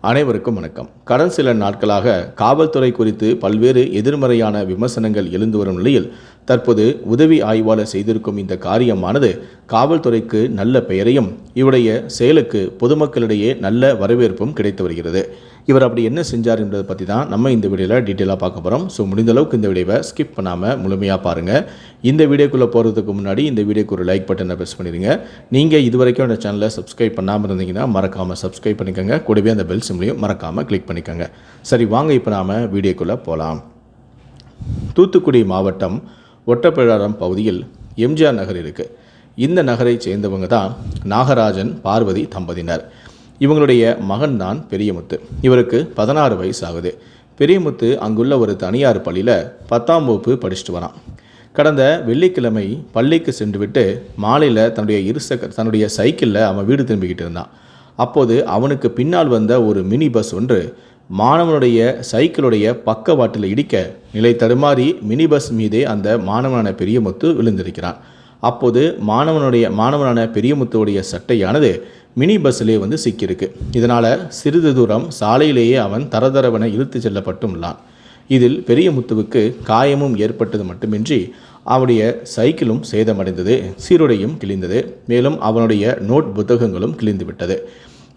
அனைவருக்கும் வணக்கம். கடந்த சில நாட்களாக காவல்துறை குறித்து பல்வேறு எதிர்மறையான விமர்சனங்கள் எழுந்து வரும் நிலையில் தற்போது உதவி ஆய்வாளர் செய்திருக்கும் இந்த காரியமானது காவல்துறைக்கு நல்ல பெயரையும் இவருடைய செயலுக்கு பொதுமக்களிடையே நல்ல வரவேற்பும் கிடைத்து வருகிறது. இவர் அப்படி என்ன செஞ்சார் என்பதை பற்றி தான் நம்ம இந்த வீடியோவில் டீட்டெயிலாக பார்க்க போகிறோம் ஸோ முடிந்த அளவுக்கு இந்த வீடியோவை ஸ்கிப் பண்ணாமல் முழுமையாக பாருங்கள் இந்த வீடியோக்குள்ளே போகிறதுக்கு முன்னாடி இந்த வீடியோக்கு ஒரு லைக் பட்டனை ப்ரெஸ் பண்ணிடுங்க. நீங்கள் இது வரைக்கும் இந்த சேனலை சப்ஸ்கிரைப் பண்ணாமல் இருந்தீங்கன்னா மறக்காமல் சப்ஸ்கிரைப் பண்ணிக்கோங்க. கூடவே அந்த பெல் சிம்லையும் மறக்காமல் கிளிக் பண்ணிக்கோங்க. சரி வாங்க இப்போ நாம் வீடியோக்குள்ளே போகலாம் தூத்துக்குடி மாவட்டம் ஒட்டப்பிழாரம் பகுதியில் எம்ஜிஆர் நகர் இருக்குது இந்த நகரை சேர்ந்தவங்க தான் நாகராஜன் பார்வதி தம்பதியினர். இவங்களுடைய மகன் தான் பெரியமுத்து. இவருக்கு பதினாறு வயசு ஆகுது பெரியமுத்து அங்குள்ள ஒரு தனியார் பள்ளியில் பத்தாம் வகுப்பு படிச்சுட்டு வரான். கடந்த வெள்ளிக்கிழமை பள்ளிக்கு சென்றுவிட்டு மாலையில் தன்னுடைய இருசக்க தன்னுடைய சைக்கிளில் அவன் வீடு திரும்பிக்கிட்டு இருந்தான். அப்போது அவனுக்கு பின்னால் வந்த ஒரு மினி பஸ் ஒன்று மாணவனுடைய சைக்கிளுடைய பக்கவாட்டில் இடிக்க நிலை தடுமாறி மினி பஸ் மீதே அந்த மாணவனான பெரியமுத்து விழுந்திருக்கிறான். அப்போது மாணவனுடைய மாணவனான பெரியமுத்துவுடைய சட்டையானது மினி பஸ்ஸிலே வந்து சிக்கியிருக்கு. இதனால் சிறிது தூரம் சாலையிலேயே அவன் தரதரவன இழுத்து செல்லப்பட்டும் உள்ளான் இதில் பெரியமுத்துவுக்கு காயமும் ஏற்பட்டது மட்டுமின்றி அவனுடைய சைக்கிளும் சேதமடைந்தது சீருடையும் கிழிந்தது. மேலும் அவனுடைய நோட் புத்தகங்களும் கிழிந்துவிட்டது.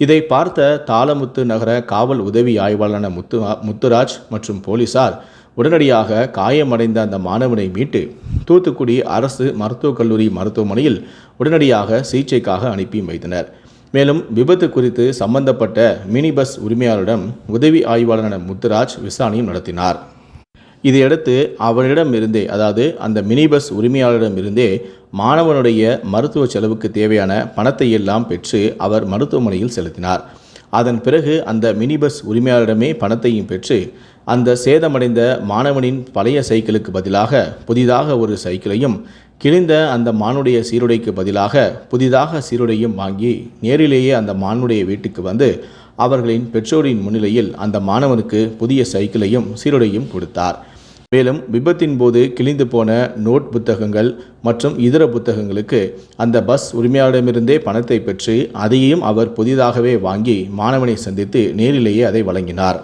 இதை பார்த்த தாளமுத்து நகர காவல் உதவி ஆய்வாளரான முத்து முத்துராஜ் மற்றும் போலீசார் உடனடியாக காயமடைந்த அந்த மாணவனை மீட்டு தூத்துக்குடி அரசு மருத்துவக் கல்லூரி மருத்துவமனையில் உடனடியாக சிகிச்சைக்காக அனுப்பி வைத்தனர். மேலும் விபத்து குறித்து சம்பந்தப்பட்ட மினி பஸ் உரிமையாளரிடம் உதவி ஆய்வாளரான முத்துராஜ் விசாரணையும் நடத்தினார். இதையடுத்து அவனிடம் இருந்தே அதாவது அந்த மினி பஸ் உரிமையாளரிடமிருந்தே மாணவனுடைய மருத்துவ செலவுக்கு தேவையான பணத்தை எல்லாம் பெற்று அவர் மருத்துவமனையில் செலுத்தினார். அதன் பிறகு அந்த மினி பஸ் உரிமையாளரிடமே பணத்தையும் பெற்று அந்த சேதமடைந்த மாணவனின் பழைய சைக்கிளுக்கு பதிலாக புதிதாக ஒரு சைக்கிளையும் கிழிந்த அந்த மானுடைய சீருடைக்கு பதிலாக புதிதாக சீருடையும் வாங்கி நேரிலேயே அந்த மானுடைய வீட்டுக்கு வந்து அவர்களின் பெற்றோரின் முன்னிலையில் அந்த மாணவனுக்கு புதிய சைக்கிளையும் சீருடையும் கொடுத்தார். மேலும் விபத்தின் போது கிழிந்து போன நோட் புத்தகங்கள் மற்றும் இதர புத்தகங்களுக்கு அந்த பஸ் உரிமையாளரிடமிருந்தே பணத்தை பெற்று அதையும் அவர் புதிதாகவே வாங்கி மாணவனை சந்தித்து நேரிலேயே அதை வழங்கினார்.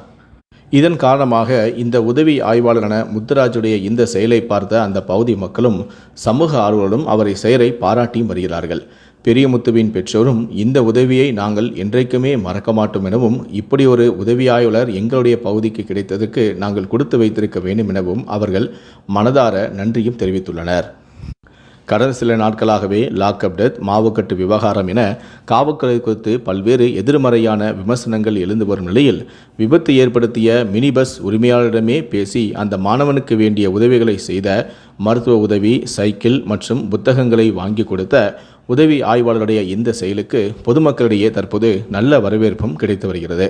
இதன் காரணமாக இந்த உதவி ஆய்வாளரான முத்துராஜுடைய இந்த செயலை பார்த்த அந்த பகுதி மக்களும் சமூக ஆர்வலரும் அவரை செயலை பாராட்டியும் வருகிறார்கள். பெரியமுத்துவின் பெற்றோரும் இந்த உதவியை நாங்கள் என்றைக்குமே மறக்க மாட்டோம் எனவும் இப்படி ஒரு உதவியாயுளர் எங்களுடைய பகுதிக்கு கிடைத்ததற்கு நாங்கள் கொடுத்து வைத்திருக்க வேண்டும் எனவும் அவர்கள் மனதார நன்றியும் தெரிவித்துள்ளனர். கடந்த சில நாட்களாகவே லாக்அப் டெத் மாவுக்கட்டு விவகாரம் என காவல்துறை குறித்து பல்வேறு எதிர்மறையான விமர்சனங்கள் எழுந்து வரும் நிலையில் விபத்து ஏற்படுத்திய மினி பஸ் உரிமையாளரிடமே பேசி அந்த மாணவனுக்கு வேண்டிய உதவிகளை செய்த மருத்துவ உதவி சைக்கிள் மற்றும் புத்தகங்களை வாங்கி கொடுத்த உதவி ஆய்வாளருடைய இந்த செயலுக்கு பொதுமக்களிடையே தற்போது நல்ல வரவேற்பும் கிடைத்து வருகிறது.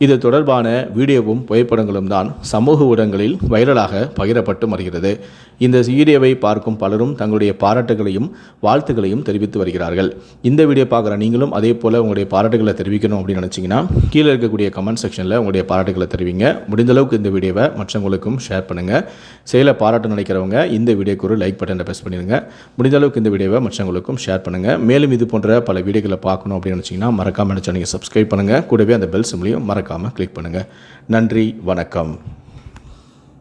இது தொடர்பான வீடியோவும் புகைப்படங்களும் தான் சமூக ஊடகங்களில் வைரலாக பகிரப்பட்டு வருகிறது இந்த வீடியோவை பார்க்கும் பலரும் தங்களுடைய பாராட்டுகளையும் வாழ்த்துக்களையும் தெரிவித்து வருகிறார்கள். இந்த வீடியோ பார்க்குற நீங்களும் அதே போல் உங்களுடைய பாராட்டுகளை தெரிவிக்கணும் அப்படின்னு நினச்சிங்கன்னா கீழே இருக்கக்கூடிய கமெண்ட் செக்ஷனில் உங்களுடைய பாராட்டுகளை தெரிவிங்க. முடிந்த அளவுக்கு இந்த வீடியோவை மற்றவங்களுக்கும் ஷேர் பண்ணுங்கள் செயலை பாராட்டு நினைக்கிறவங்க இந்த வீடியோக்கு ஒரு லைக் பட்டனை ப்ரெஸ் பண்ணிடுங்க. முடிந்தளவுக்கு இந்த வீடியோவை மற்றவங்களுக்கும் ஷேர் பண்ணுங்கள் மேலும் இது போன்ற பல வீடியோக்களை பார்க்கணும் அப்படின்னு நினச்சிங்கன்னா மறக்காமல் நினச்சா நீங்கள் சப்ஸ்கிரைப் பண்ணுங்கள் கூடவே அந்த பெல் சிம்லையும் மறக்காமல் கிளிக் பண்ணுங்கள் நன்றி வணக்கம்.